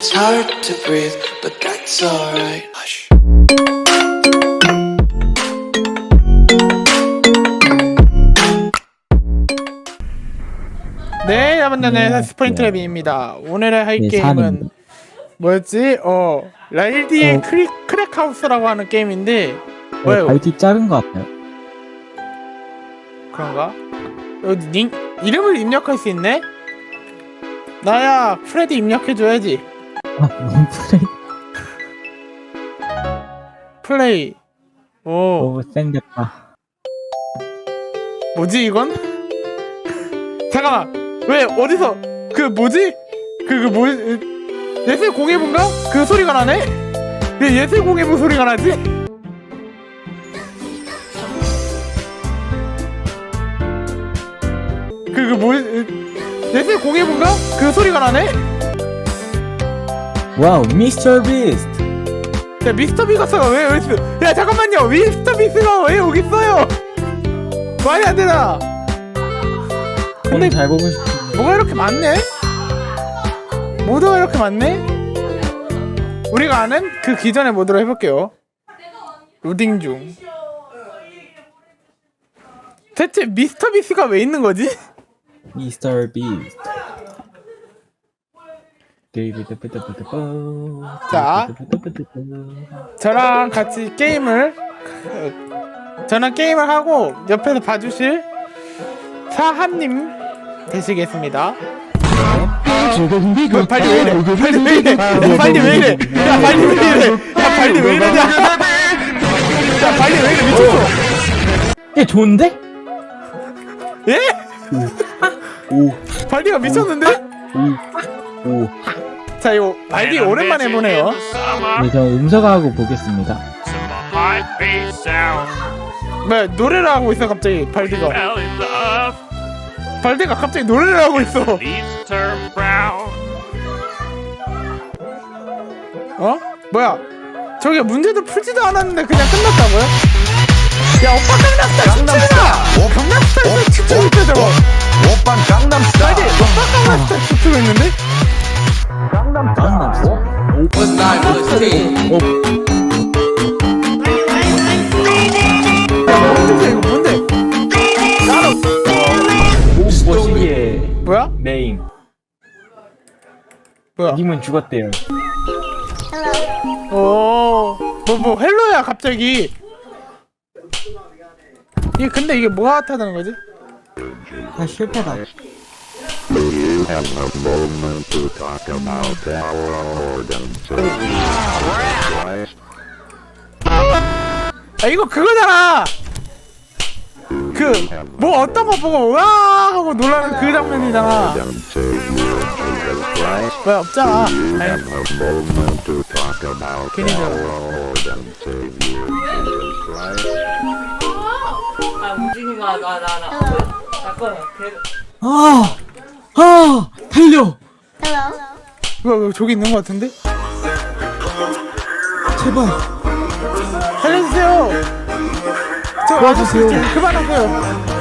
It's hard to breathe, but that's alright. Hush. 네, 여러분들 네, 네, 스프링트랩입니다. 오늘의 할 네, 게임은. 뭐였지? 어, 라일디의 어. 크리, 크랙하우스라고 하는 게임인데 뭐예요? 발뒤 작은 것 같아요. 그런가? 여기 닉, 이름을 입력할 수 있네? 나야 프레디 입력해줘야지. 아, 너무 플레이 플레이. 오, 너무 생겼다. 뭐지 이건? 잠깐만, 왜 어디서 그 뭐지? 그 그 뭐? 예술 공예부인가? 그 소리가 나네? 왜 예술 공예부 소리가 나지? 그 그 뭐? 예술 공예부인가? 그 소리가 나네? 와우, 미스터 비스트. 야 미스터 비가스가 왜 여기 있어? 야 잠깐만요, 미스터 비스가 왜 여기 있어요? 말이 안 되나? 근데 잘 보고 싶은데. 뭐가 이렇게 많네? 모드가 이렇게 많네? 우리가 아는 그 기존의 모드로 해볼게요. 로딩 중. 대체 미스터 비스가 왜 있는 거지? 미스터 비스트. 자. 저랑 같이 게임을 저는 게임을 하고 옆에서 봐주실 사한님 되시겠습니다. 뭐, 발리 왜 이래? 발리 왜 이래? 야, 발리 왜 이래? 야 발리 왜 이래? 야 발리 왜 이러냐? 야 발리 왜 이래 미쳤어? 예, 좋은데? 예? 오, 발리가 미쳤는데? 오, 오. 자 이거 발리 오랜만에 해보네요. 네, 저 음성하고 보겠습니다. 왜 노래를 하고 있어 갑자기 발리가? 발리가 갑자기 노래를 하고 있어. 어? 뭐야? 저게 문제도 풀지도 않았는데 그냥 끝났다고요? 야 오빠 강남스타일 춤추나! 강남스타일 춤추고 있어 저거 오빤 강남스타일 아니 오빠 강남스타일 춤추고 있는데? 9 plus 10. 야 뭔데 이거 뭔데? 나도 오버시기의 뭐야? 네임. 뭐야? 님은 죽었대요. 오뭐뭐 헬로야 갑자기 이게 근데 이게 뭐가 탓하는 거지? 아, 실패다. Have a moment to talk about our ordinances. 아 이거 그거잖아. 그 뭐 어떤 거 보고 와 하고 놀라는 그 장면이잖아. 왜 없잖아. 아니, 괜히 Christ. 아 움직이는 거나나 나 잠깐만 걔 아, 아, 달려. 왜, 왜 저기 있는 거 같은데? 제발. 살려주세요. 저 도와주세요. 아저씨 좀 그만하세요.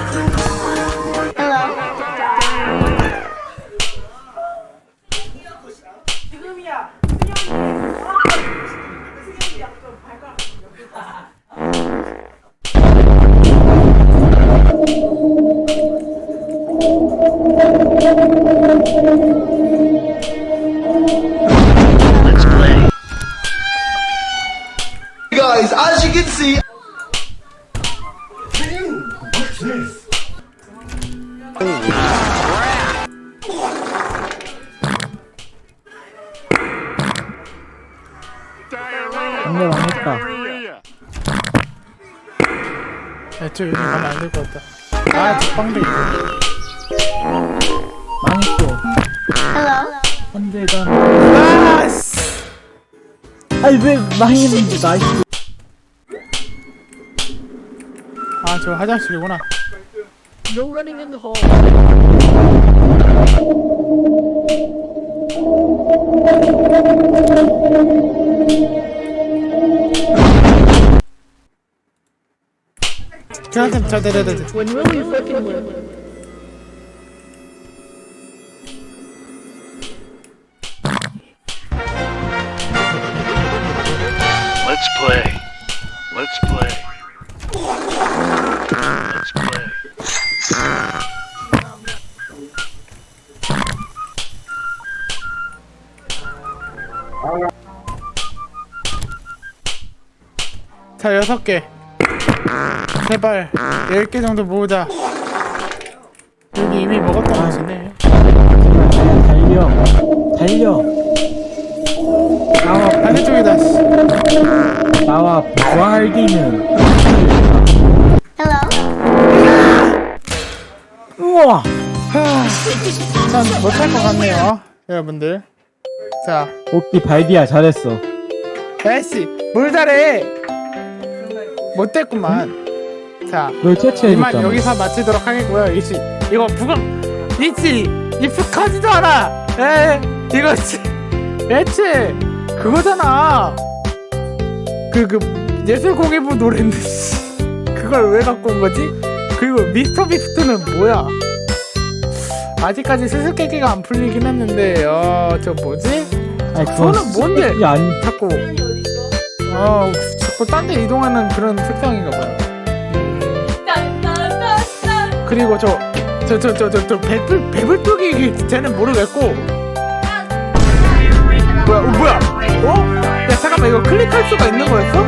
Can see 안돼 망했다. 야, 저 여기 가면 안 될 것 같다. 아, 저 빵도 있고. 망했어. 안돼가. 아, 씨. 아니 왜 망했는지 나이스. 아, 저 화장실이구나. No running in the hall. When will we fucking? Let's play. Let's play. 자 여섯 개. 제발. 열 개 정도 모으자. 여기 이미 먹었던 맛이네. 달려. 달려. 나와. 반대쪽이다. 씨. 나와. 부활기는. 우와. 전 못할 것 같네요 여러분들 자. 오키 발디야 잘했어. 야씨 뭘 잘해? 못됐구만. 자널 이만 채취해줬잖아. 여기서 마치도록 하겠고요. 이씨 이거 부금 이치 익숙하지도 않아. 에 이거 씨 애체 그거잖아. 그 그 예술 공예부 노래인데 씨 그걸 왜 갖고 온 거지? 그리고 미스터 비스트는 뭐야? 아직까지 수수께끼가 안 풀리긴 했는데 어 저 뭐지 아니 그건 저는 뭔데? 아니 자꾸 어 자꾸 딴 데 이동하는 그런 특성인가 봐요 딴딴딴딴. 그리고 저 저 저 저 저 저 배불 배불뚝이 쟤는 모르겠고 뭐야 어, 뭐야 어? 야 잠깐만 이거 클릭할 수가 있는 거였어?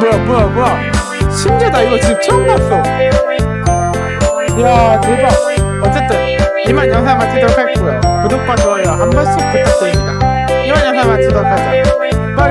뭐야 뭐야 뭐야 심지어 나 이거 지금 처음 봤어 야 대박 어쨌든 이만 영상 마치도록 하겠고요 구독과 좋아요 한 번씩 부탁드립니다. 이만 영상 마치도록 하죠